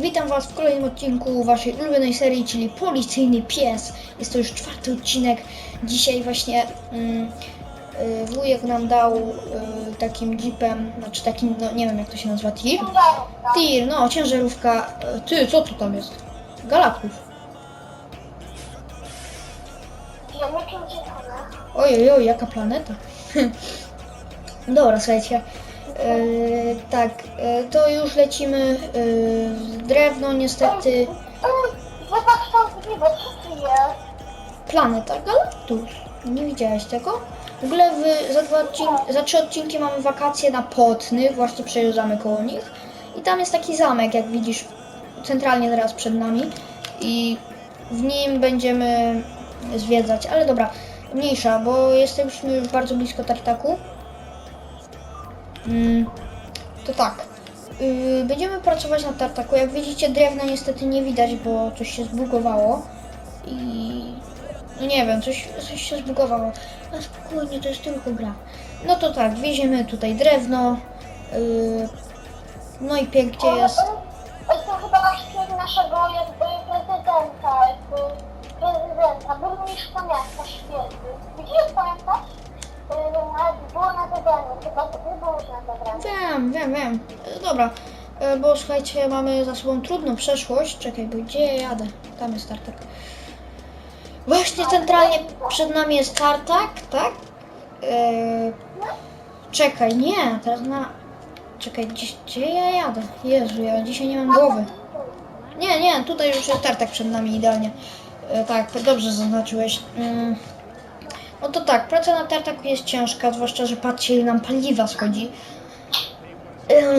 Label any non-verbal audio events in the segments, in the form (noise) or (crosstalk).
Witam Was w kolejnym odcinku Waszej ulubionej serii, czyli Policyjny Pies. Jest to już czwarty odcinek. Dzisiaj właśnie mm, y, wujek nam dał y, takim jeepem, znaczy takim, no nie wiem jak to się nazywa, tir? Tir, no ciężarówka. Y, Ty, co tu tam jest? Galaktus. Ojej, oj, jaka planeta. (laughs) Dobra, słuchajcie. Yy, tak, yy, to już lecimy. Yy, drewno niestety. Zobacz tam niebo, co tu jest? Planeta Galactus. Nie widziałeś tego? W ogóle w, za, dwa odcinki, za trzy odcinki mamy wakacje na Potnych, właśnie przejeżdżamy koło nich. I tam jest taki zamek, jak widzisz, centralnie teraz przed nami. I w nim będziemy zwiedzać, ale dobra, mniejsza, bo jesteśmy już bardzo blisko Tartaku. Mm, to tak. Yy, będziemy pracować na tartaku. Jak widzicie, drewna niestety nie widać, bo coś się zbugowało. I no nie wiem, coś, coś się zbugowało. A spokojnie, to jest tylko gra. No to tak, wieziemy tutaj drewno. Yy, no i pięknie jest. To chyba szczyt naszego jakby prezydenta, jakby prezydenta, burmistrza miasta Świetły. Widzisz, pamiętasz? Wiem, wiem, wiem. Yy, dobra, yy, bo słuchajcie, mamy za sobą trudną przeszłość. Czekaj, bo gdzie ja jadę? Tam jest tartak. Właśnie centralnie przed nami jest tartak, tak? Yy, czekaj, nie, teraz na... Czekaj, gdzie, gdzie ja jadę? Jezu, ja dzisiaj nie mam głowy. Nie, nie, tutaj już jest tartak przed nami idealnie. E, tak, dobrze zaznaczyłeś. Mm. No to tak, praca na tartaku jest ciężka, zwłaszcza, że patrzcie ile nam paliwa schodzi.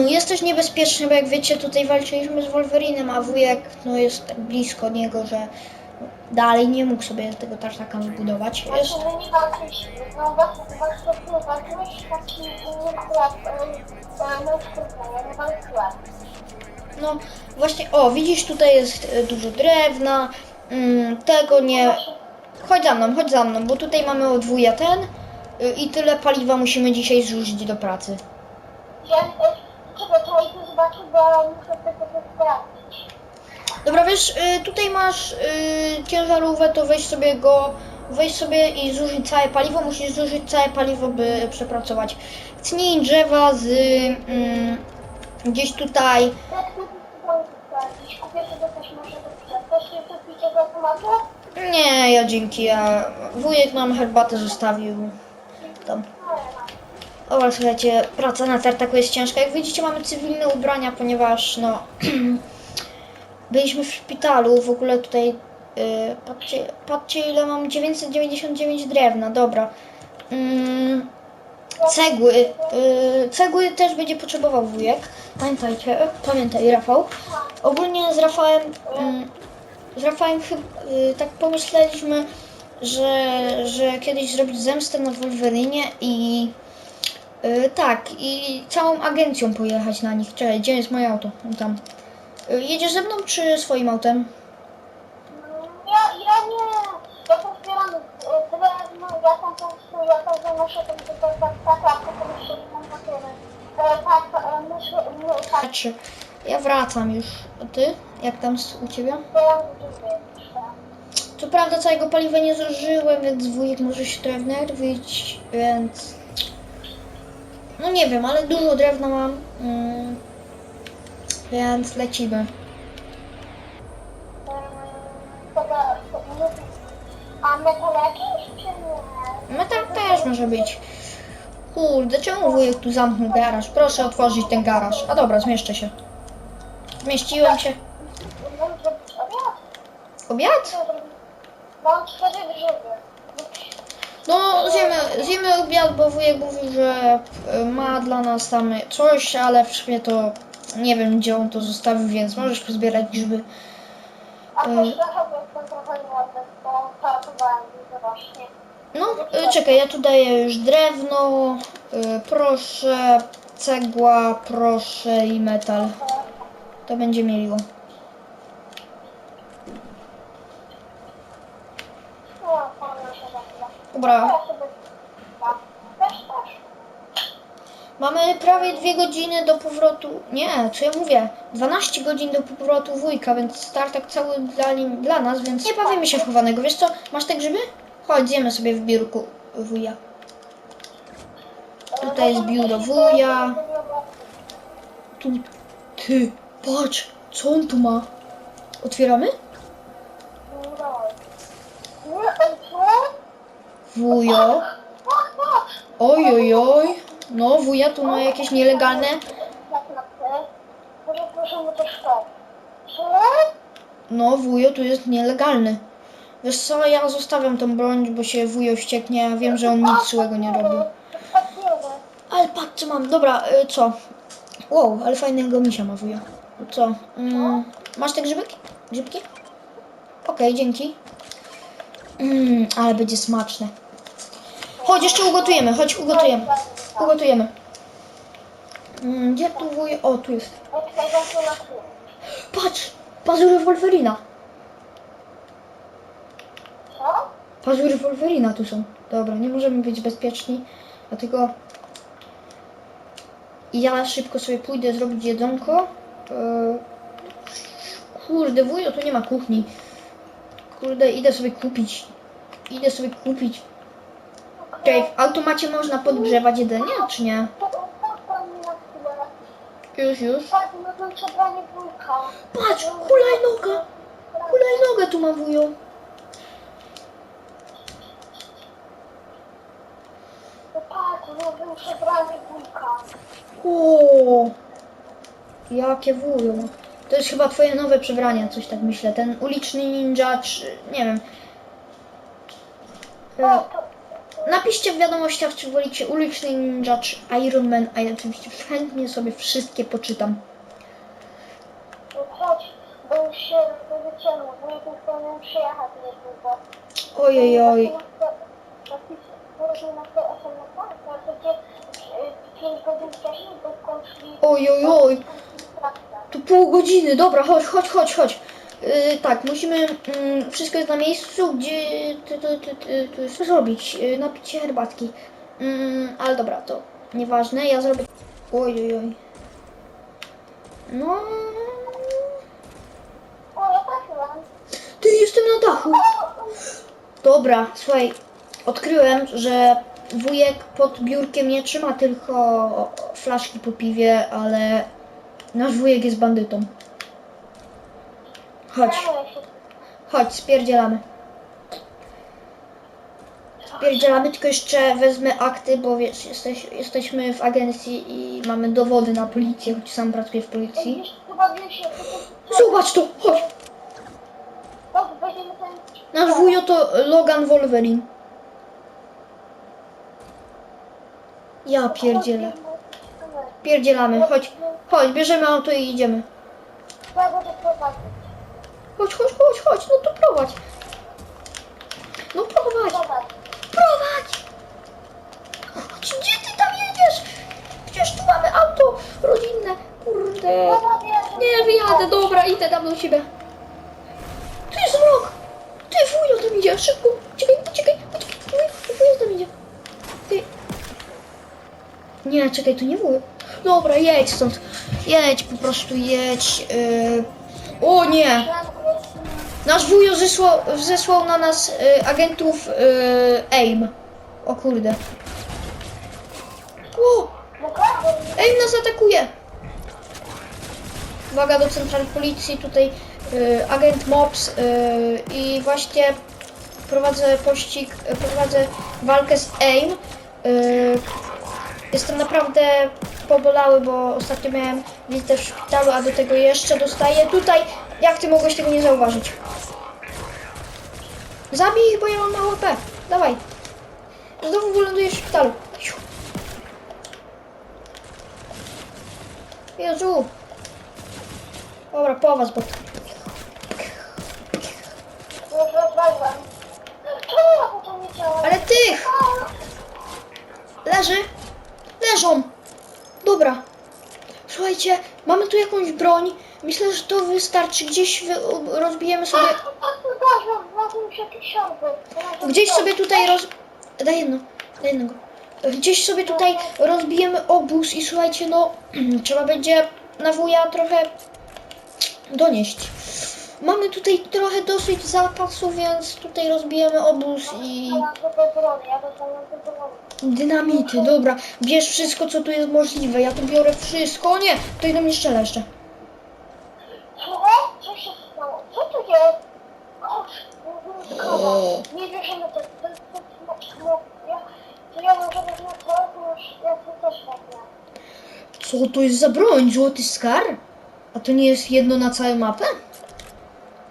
Jest też niebezpieczne, bo jak wiecie, tutaj walczyliśmy z Wolverinem, a wujek no, jest tak blisko niego, że dalej nie mógł sobie tego tartaka wybudować. Jest, nie walczyliśmy, no właśnie, taki inny skład, no nie no właśnie, o, widzisz, tutaj jest e, dużo drewna, tego nie... Chodź za mną, chodź za mną, bo tutaj mamy odwója ten y, i tyle paliwa musimy dzisiaj zrzucić do pracy. Ja, e, tu zobaczę, bo muszę sprawdzić. Dobra, wiesz, y, tutaj masz y, ciężarówkę, to weź sobie go, weź sobie i zużyj całe paliwo, musisz zużyć całe paliwo, by przepracować. Tnij drzewa z mm, gdzieś tutaj, Jak sprawdzić? Kupię sobie coś może do picia. Chcesz jeszcze do? Nie, ja dzięki, ja, wujek nam herbatę zostawił tam. Dobra, słuchajcie, praca na tartaku jest ciężka. Jak widzicie, mamy cywilne ubrania, ponieważ no (clears throat) byliśmy w szpitalu. W ogóle tutaj yy, patrzcie, patrzcie, ile mam 999 drewna. Dobra. Mm, cegły. Yy, cegły też będzie potrzebował wujek. Pamiętajcie, pamiętaj Rafał. Ogólnie z Rafałem, mm, z Rafałem yy, tak pomyśleliśmy, że, że kiedyś zrobić zemstę na Wolverinie i Yy, tak, i całą agencją pojechać na nich. Czekaj, gdzie jest moje auto? Tam. Yy, jedziesz ze mną czy swoim autem? Ja, ja nie. Ja tam zbieram e, drewno, ja tam prostu, ja tam zanoszę ten tylko tak, tak, tak, to się mam na tyle. E, Tak, e, myślę, tak. Ja wracam już. A ty? Jak tam z- u ciebie? Co prawda całego paliwa nie zużyłem, więc wujek może się trochę wnerwić, więc... No nie wiem, ale dużo drewna mam. Mm, więc lecimy. A metal jakiś, czy nie? Metal też może być. Kurde, czemu wujek tu zamknął garaż? Proszę otworzyć ten garaż. A dobra, zmieszczę się. Zmieściłem się. Obiad? Mam cztery grzyby. No, zjemy, zjemy obiad, bo wujek mówił, że e, ma dla nas tam coś, ale w sumie to nie wiem, gdzie on to zostawił, więc możesz pozbierać grzyby. A też trochę jestem trochę głodny, bo pracowałem dużo właśnie. No, e, czekaj, ja tu daję już drewno, e, proszę, cegła, proszę i metal. To będzie mieliło. No, powiem się za chwilę. Dobra, mamy prawie dwie godziny do powrotu. Nie, co ja mówię? 12 godzin do powrotu wujka, więc startak cały dla, nim- dla nas, więc nie bawimy się w chowanego. Wiesz co? Masz te grzyby? Chodź, zjemy sobie w biurku wuja. Tutaj jest biuro wuja. Tu, ty, patrz, co on tu ma? Otwieramy? Nie, ej, co? Wujo. Oj, oj, oj. No, wuja tu ma jakieś nielegalne. No, wujo tu jest nielegalny. Wiesz co, ja zostawiam tą broń, bo się wujo wścieknie. Ja wiem, że on nic złego nie robił. Ale patrz, co mam. Dobra, y, co? Wow, ale fajnego misia ma wuja. Co? Mm, masz te grzybki? Grzybki? Okej, dzięki. Mm, ale będzie smaczne. Chodź, jeszcze ugotujemy, chodź, ugotujemy. Ugotujemy. Mm, gdzie tu wuj? O, tu jest. Patrz! Pazury Wolverina. Pazury Wolverina tu są. Dobra, nie możemy być bezpieczni, dlatego ja szybko sobie pójdę zrobić jedzonko. Eee, Kurde, wujo, tu nie ma kuchni. Kurde, idę sobie kupić. Idę sobie kupić. Okej, w automacie można podgrzewać jedzenie, czy nie? Już, już. Patrz, hulajnoga! Hulajnogę tu ma wujo. O, jakie wujo. To jest chyba twoje nowe przebranie, coś tak myślę. Ten uliczny ninja, czy nie wiem. E. Napiszcie w wiadomościach, czy wolicie uliczny ninja, czy Iron Man, a ja oczywiście chętnie sobie wszystkie poczytam. No chodź, bo już się wyciągnął. Już powinien przyjechać niedługo. Ojej, oj. Można na to SMS-a, to gdzie 5 godzin wcześniej to skończyli Oj. Tu pół godziny, dobra, chodź, chodź, chodź, chodź. Yy, tak, musimy, mm, wszystko jest na miejscu, gdzie ty, ty, ty, ty, ty, co zrobić? Yy, napić się herbatki. Mm, ale dobra, to nieważne, ja zrobię... Oj, oj, oj. No... Ty, jestem na dachu. Dobra, słuchaj, odkryłem, że wujek pod biurkiem nie trzyma tylko flaszki po piwie, ale nasz wujek jest bandytą. Chodź. Chodź, spierdzielamy. Spierdzielamy, tylko jeszcze wezmę akty, bo wiesz, jesteś, jesteśmy w agencji i mamy dowody na policję, choć sam pracuję w policji. Zobacz to, chodź! Nasz wujo to Logan Wolverine. Ja pierdzielę. Pierdzielamy, chodź, chodź, bierzemy auto i idziemy. Chodź, chodź, chodź, chodź, no to prowadź. No prowadź, Prowadź. Chodź, gdzie ty tam jedziesz? Przecież tu mamy auto rodzinne, kurde. Nie wyjadę, dobra, idę tam do ciebie. Tu jest rok! Ty wujo tam idzie, szybko! Uciekaj, uciekaj, uciekaj, wujo, tam idzie. Ty. Nie, czekaj, to nie wujo. Dobra, jedź stąd. Jedź, po prostu jedź. Yy... O nie! Nasz wujo zesłał, na nas y, agentów y, AIM. O kurde. O! AIM nas atakuje! Uwaga do centrali policji, tutaj y, agent MOPS y, i właśnie prowadzę pościg, prowadzę walkę z AIM. Y, jestem naprawdę pobolały, bo ostatnio miałem wizytę w szpitalu, a do tego jeszcze dostaję tutaj. Jak ty mogłeś tego nie zauważyć? Zabij ich, bo ja mam mało P. Dawaj. Znowu wylądujesz w szpitalu. Jezu. Dobra, po was, bo... Ale tych! Leży. Leżą. Dobra. Słuchajcie, mamy tu jakąś broń. Myślę, że to wystarczy. Gdzieś wy, rozbijemy sobie... Gdzieś sobie tutaj roz... Daj jedno. Daj jednego. Gdzieś sobie tutaj rozbijemy obóz i słuchajcie, no (clears throat) trzeba będzie na wuja trochę donieść. Mamy tutaj trochę dosyć zapasów, więc tutaj rozbijemy obóz i dynamity. Dobra, bierz wszystko, co tu jest możliwe. Ja tu biorę wszystko. O nie, to idą mi szczele jeszcze. Co? Co się stało? Co tu jest? Nie wierzymy to. To jest to. Ja, to ja może być na co, to już ja to też tak miałem. Co to jest za broń? Złoty skar? A to nie jest jedno na całą mapę?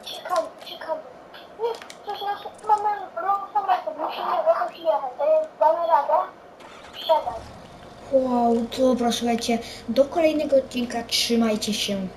Ciekawe, ciekawe. Nie, coś nas mamy rąk samochód, musimy jakoś jechać. To jest, damy radę? Dobra, słuchajcie, do kolejnego odcinka trzymajcie się.